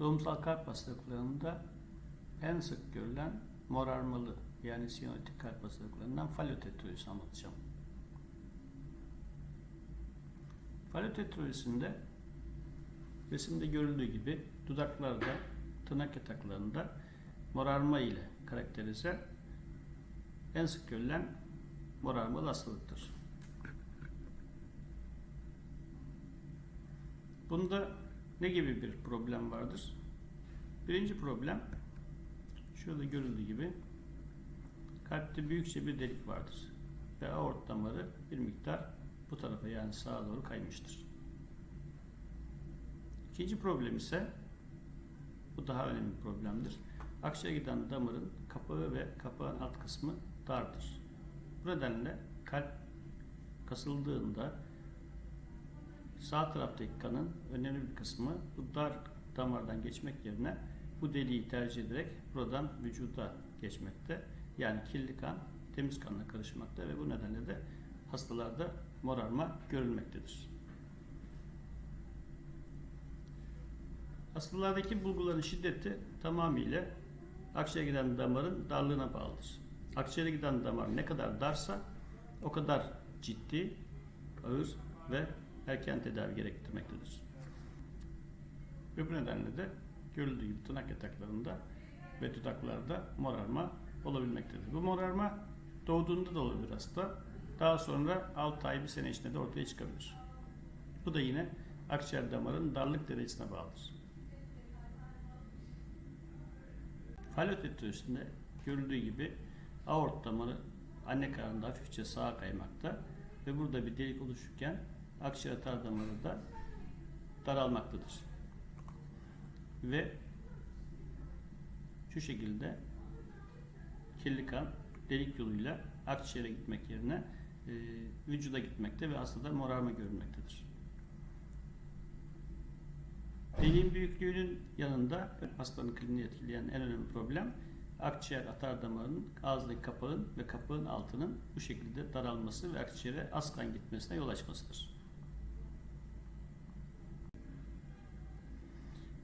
Bazı kalp hastalıklarında en sık görülen morarmalı yani siyanotik kalp hastalıklarından falötetrolojisini anlatacağım. Falötetrolojisinde resimde görüldüğü gibi dudaklarda, tırnak yataklarında morarma ile karakterize en sık görülen morarmalı hastalıktır. Bunda ne gibi bir problem vardır? Birinci problem şurada görüldüğü gibi kalpte büyükçe bir delik vardır ve aort damarı bir miktar bu tarafa yani sağa doğru kaymıştır. İkinci problem ise bu daha önemli bir problemdir. Akciğere giden damarın kapağı ve kapağın alt kısmı dardır. Bu nedenle kalp kasıldığında sağ taraftaki kanın önemli bir kısmı bu dar damardan geçmek yerine bu deliği tercih ederek buradan vücuda geçmekte. Yani kirli kan temiz kanla karışmakta ve bu nedenle de hastalarda morarma görülmektedir. Hastalardaki bulguların şiddeti tamamıyla akciğere giden damarın darlığına bağlıdır. Akciğere giden damar ne kadar darsa o kadar ciddi, ağır ve erken tedavi gerektirmektedir. Ve bu nedenle de görüldüğü gibi tırnak yataklarında ve dudaklarda morarma olabilmektedir. Bu morarma doğduğunda da olabilir hasta. Daha sonra 6 ay bir sene içinde de ortaya çıkabilir. Bu da yine akciğer damarın darlık derecesine bağlıdır. Falot etüsünde görüldüğü gibi aort damarı anne karnında hafifçe sağa kaymakta ve burada bir delik oluşurken akciğer atar damarı da daralmaktadır. Ve şu şekilde kirli kan delik yoluyla akciğere gitmek yerine e, vücuda gitmekte ve hastada morarma görülmektedir. Deliğin büyüklüğünün yanında hastanın kliniği etkileyen en önemli problem akciğer atar damarının ağızdaki kapağın ve kapağın altının bu şekilde daralması ve akciğere az kan gitmesine yol açmasıdır.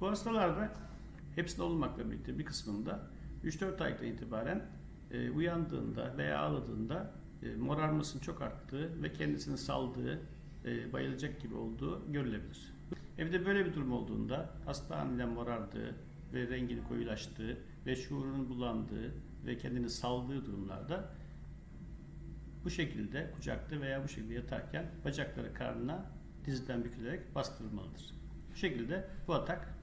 Bu hastalarda hepsinde olmakla birlikte bir kısmında 3-4 aydan itibaren e, uyandığında veya ağladığında e, morarmasının çok arttığı ve kendisini saldığı, e, bayılacak gibi olduğu görülebilir. Evde böyle bir durum olduğunda hasta aniden morardığı ve rengini koyulaştığı ve şuurunun bulandığı ve kendini saldığı durumlarda bu şekilde kucakta veya bu şekilde yatarken bacakları karnına dizden bükülerek bastırılmalıdır. Bu şekilde bu atak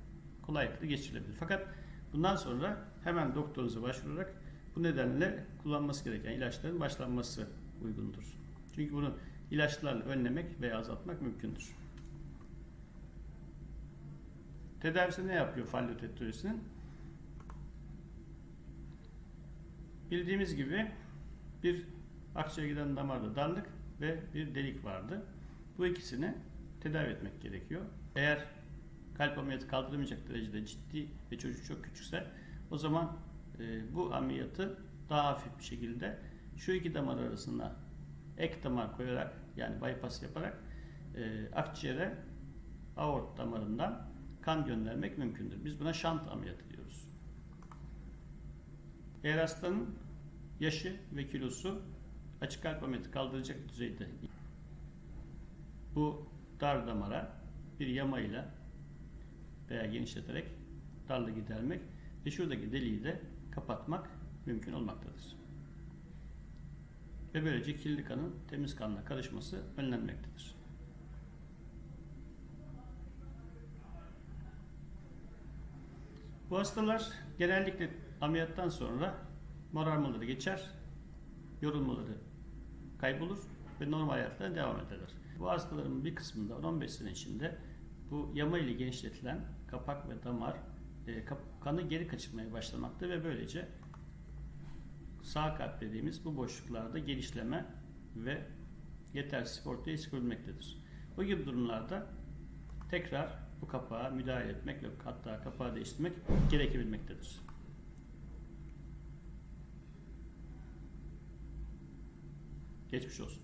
kolaylıkla geçirilebilir. Fakat bundan sonra hemen doktorunuza başvurarak bu nedenle kullanması gereken ilaçların başlanması uygundur. Çünkü bunu ilaçlarla önlemek veya azaltmak mümkündür. Tedavisi ne yapıyor fallotettorisinin? Bildiğimiz gibi bir akciğere giden damarda darlık ve bir delik vardı. Bu ikisini tedavi etmek gerekiyor. Eğer kalp ameliyatı kaldıramayacak derecede ciddi ve çocuk çok küçükse o zaman e, bu ameliyatı daha hafif bir şekilde şu iki damar arasına ek damar koyarak yani bypass yaparak e, akciğere aort damarından kan göndermek mümkündür. Biz buna şant ameliyatı diyoruz. Eğer hastanın yaşı ve kilosu açık kalp ameliyatı kaldıracak düzeyde bu dar damara bir yamayla veya genişleterek darlığı gidermek ve şuradaki deliği de kapatmak mümkün olmaktadır. Ve böylece kirli kanın temiz kanla karışması önlenmektedir. Bu hastalar genellikle ameliyattan sonra morarmaları geçer, yorulmaları kaybolur ve normal hayatlarına devam ederler. Bu hastaların bir kısmında 15 sene içinde bu yama ile genişletilen kapak ve damar e, kanı geri kaçırmaya başlamakta ve böylece sağ kalp dediğimiz bu boşluklarda genişleme ve yetersiz ortaya çıkabilmektedir. Bu gibi durumlarda tekrar bu kapağa müdahale etmek ve hatta kapağı değiştirmek gerekebilmektedir. Geçmiş olsun.